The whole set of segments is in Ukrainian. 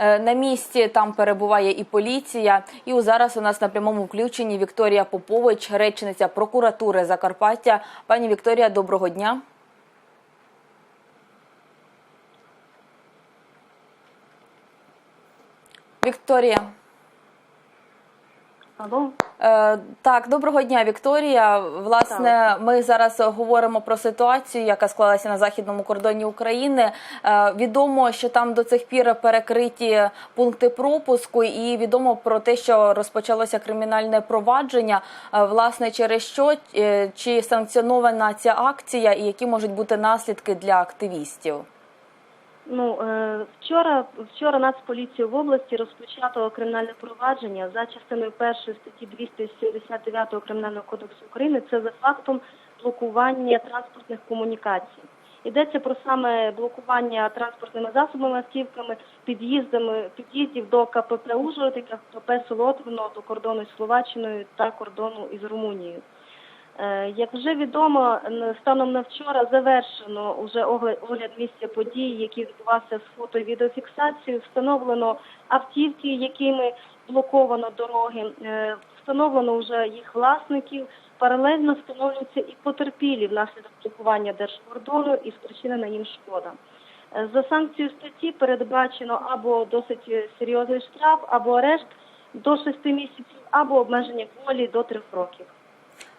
Е, На місці там перебуває і поліція. І зараз у нас на прямому включенні Вікторія Попович, речниця прокуратури Закарпаття. Пані Вікторія, доброго дня. Вікторія. Алло, Е, Так, доброго дня, Вікторія. Власне, ми зараз говоримо про ситуацію, яка склалася на західному кордоні України. Е, Відомо, що там до цих пір перекриті пункти пропуску, і відомо про те, що розпочалося кримінальне провадження. Е, Власне, через що е, чи санкціонована ця акція, і які можуть бути наслідки для активістів? Ну е, вчора вчора Нацполіцію в області розпочато кримінальне провадження за частиною першої статті 279 Кримінального кодексу України. Це за фактом блокування транспортних комунікацій. Йдеться про саме блокування транспортними засобами, автівками, під'їздами під'їздів до КПП Ужгород КПП Солотвино до кордону з Словаччиною та кордону із Румунією. Е, Як вже відомо, станом на вчора завершено уже огляд, місця подій, який відбувався з фото і відеофіксацією. Встановлено автівки, якими блоковано дороги. Е, Встановлено вже їх власників. Паралельно встановлюються і потерпілі внаслідок блокування держкордону і спричинена їм шкода. Е, За санкцією статті передбачено або досить серйозний штраф, або арешт до 6 місяців, або обмеження волі до 3 років.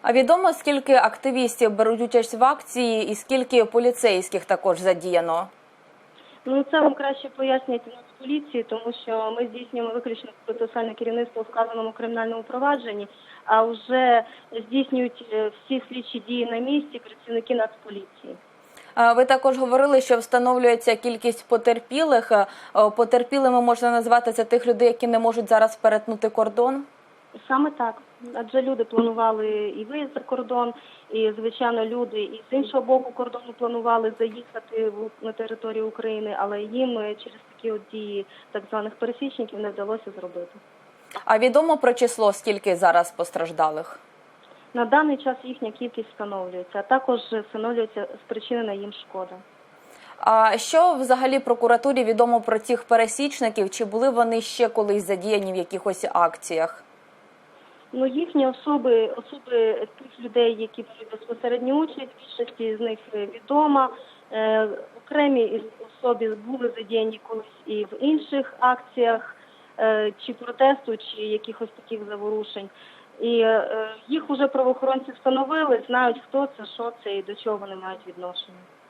А відомо скільки активістів беруть участь в акції, і скільки поліцейських також задіяно? Ну це вам краще пояснюють у нас поліції, тому що ми здійснюємо виключно процесуальне керівництво у вказаному кримінальному провадженні, а вже здійснюють е, всі слідчі дії на місці працівники Нацполіції. Ви також говорили, що встановлюється кількість потерпілих. Е, Потерпілими можна назвати це тих людей, які не можуть зараз перетнути кордон. Саме так, адже люди планували і виїзд за кордон, і звичайно люди і з іншого боку кордону планували заїхати на територію України, але їм е, через такі от дії так званих пересічників не вдалося зробити. А відомо про число, скільки зараз постраждалих? На даний час їхня кількість встановлюється, а також встановлюється спричинена їм шкода. А що взагалі прокуратурі відомо про цих пересічників? Чи були вони ще колись задіяні в якихось акціях? Ну їхні особи, особи тих людей, які беруть безпосередню участь, більшості з них е, відома. Е, окремі із особі були задіяні колись і в інших акціях е, чи протесту, чи якихось таких заворушень. І е, їх уже правоохоронці встановили, знають, хто це, що це і до чого вони мають відношення.